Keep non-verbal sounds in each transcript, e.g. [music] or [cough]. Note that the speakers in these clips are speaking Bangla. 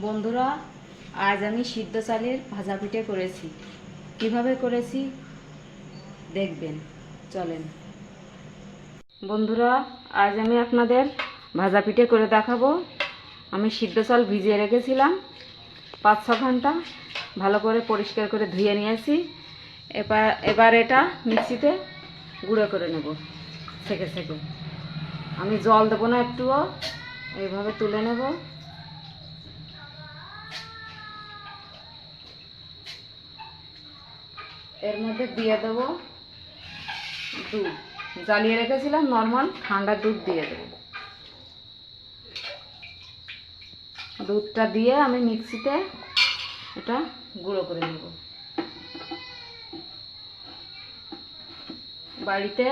বন্ধুরা, আজ আমি সিদ্ধ চালের ভাজা পিঠে করেছি। কীভাবে করেছি? দেখবেন। চলেন। বন্ধুরা, আজ আমি আপনাদের ভাজা পিঠে করে দেখাবো। আমি সিদ্ধ চাল ভিজিয়ে রেখেছিলাম, পাঁচ ছ ঘণ্টা ভালো করে পরিষ্কার করে ধুয়ে নিয়েছি। এবার এবার এটা মিক্সিতে গুঁড়ো করে নেব, সেকে সেকে। আমি জল দেবো না একটুও, এইভাবে তুলে নেব। এর মধ্যে দিয়ে দেব দুধ। জ্বালিয়ে রেখেছিলাম নর্মাল, ঠান্ডা দুধ দিয়ে দেবো। দুধটা দিয়ে আমি মিক্সিতে এটা গুঁড়ো করে নেব। বাড়িতে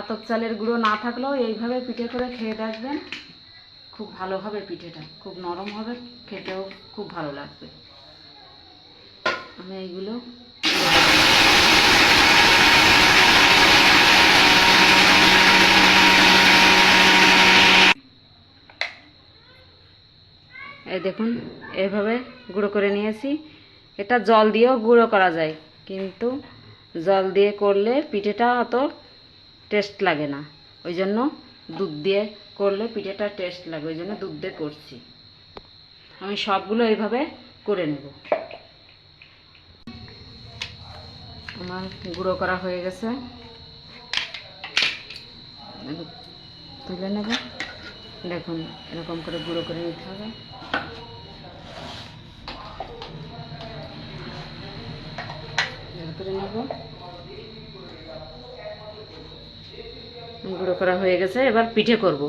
আতপ চালের গুঁড়ো না থাকলেও এইভাবে পিঠে করে খেয়ে দেখবেন খুব ভালো হবে পিঠেটা। খুব নরম হবে, খেতেও খুব ভালো লাগবে। আমি এইগুলো এই দেখুন এইভাবে গুঁড়ো করে নিয়েছি। এটা জল দিয়েও গুঁড়ো করা যায়, কিন্তু জল দিয়ে করলে পিঠেটা অত টেস্ট লাগে না। ওই জন্য দুধ দিয়ে করলে পিঠেটা টেস্ট লাগে, ওই জন্য দুধ দিয়ে করছি। আমি সবগুলো এইভাবে করে নেব। আমার গুঁড়ো করা হয়ে গেছে। তুলে নেব। দেখুন, এরকম করে গুঁড়ো করে নিতে হবে। করে নেব। গুঁড়ো করা হয়ে গেছে, এবার পিঠে করব।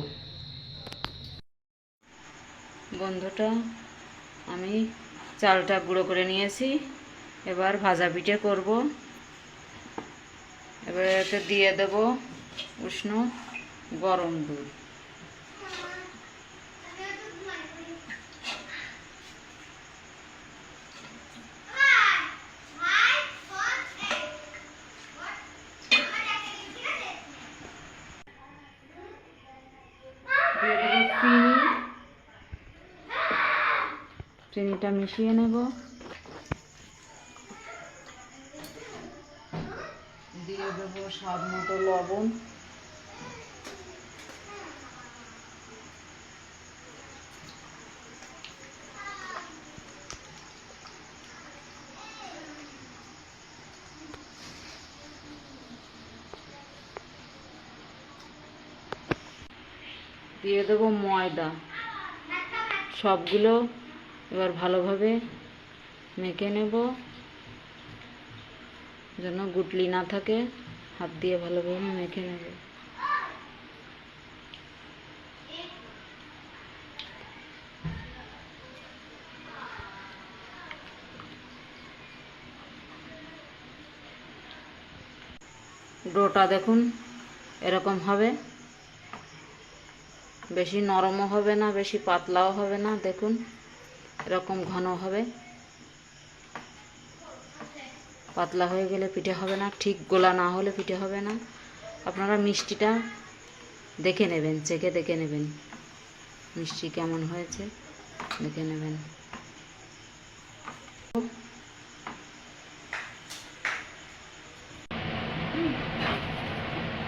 বন্ধুটা, আমি চালটা গুঁড়ো করে নিয়েছি, এবার ভাজা পিঠে করব। এবার এতে দিয়ে দেব উষ্ণ গরম দুধ দিয়ে দেবো চিনি চিনিটা [gasps] মিশিয়ে নেব। দিয়ে দেবো স্বাদ মতো লবণ। দিয়ে দেবো ময়দা। সবগুলো এবার ভালোভাবে মেখে নেব। যেন গুটলি না থাকে, হাত দিয়ে ভালোভাবে মেখে নেব। ডোটা দেখুন, এরকম হবে। বেশি নরমও হবে না, বেশি পাতলাও হবে না, দেখুন, এরকম ঘন হবে। পাতলা হয়ে গেলে পিঠে হবে না, ঠিক গোলা না হলে পিঠে হবে না। আপনারা মিষ্টিটা দেখে নেবেন, চেখে দেখে নেবেন। মিষ্টি কেমন হয়েছে, দেখে নেবেন।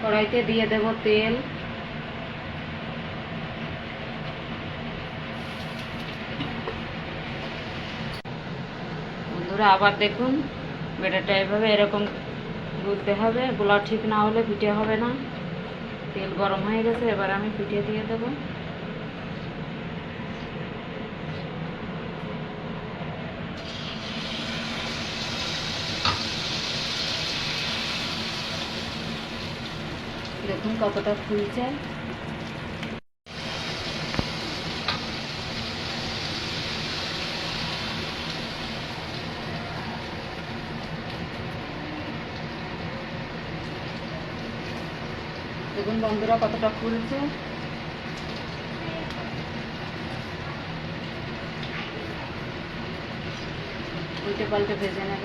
কড়াইতে দিয়ে দেব তেল। বন্ধুরা, আবার দেখুন। বেটাটা এভাবে এরকম গুলতে হবে। গোলা ঠিক না হলে পিঠে হবে না। তেল গরম হয়ে গেছে, এবার আমি পিঠে দিয়ে দেব। দেখুন কতটা ফুলছে। দেখুন বন্ধুরা কতটা ফুলছে। উল্টে পাল্টে ভেজে নেব।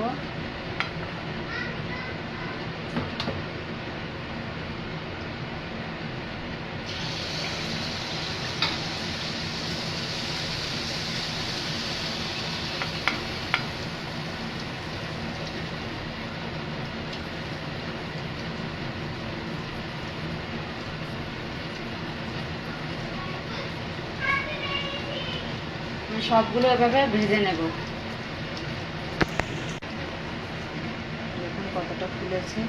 সবগুলো এভাবে ভেজে নেব। দেখুন কতটা ফুলেছে।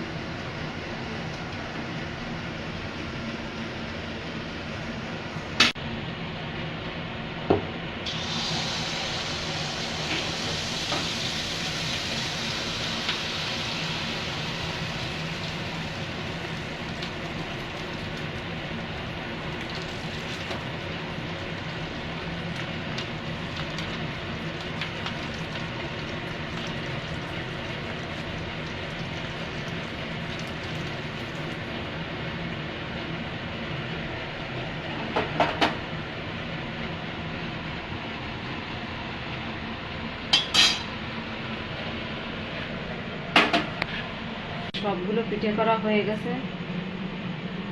সবগুলো পিঠে করা হয়ে গেছে।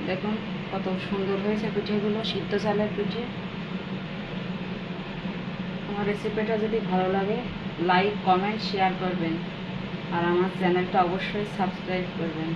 দেখুন কত সুন্দর হয়েছে পিঠেগুলো, সিদ্ধ চালের পিঠে। আমার রেসিপিটা যদি ভালো লাগে লাইক কমেন্ট শেয়ার করবেন। আর আমার চ্যানেলটা অবশ্যই সাবস্ক্রাইব করবেন।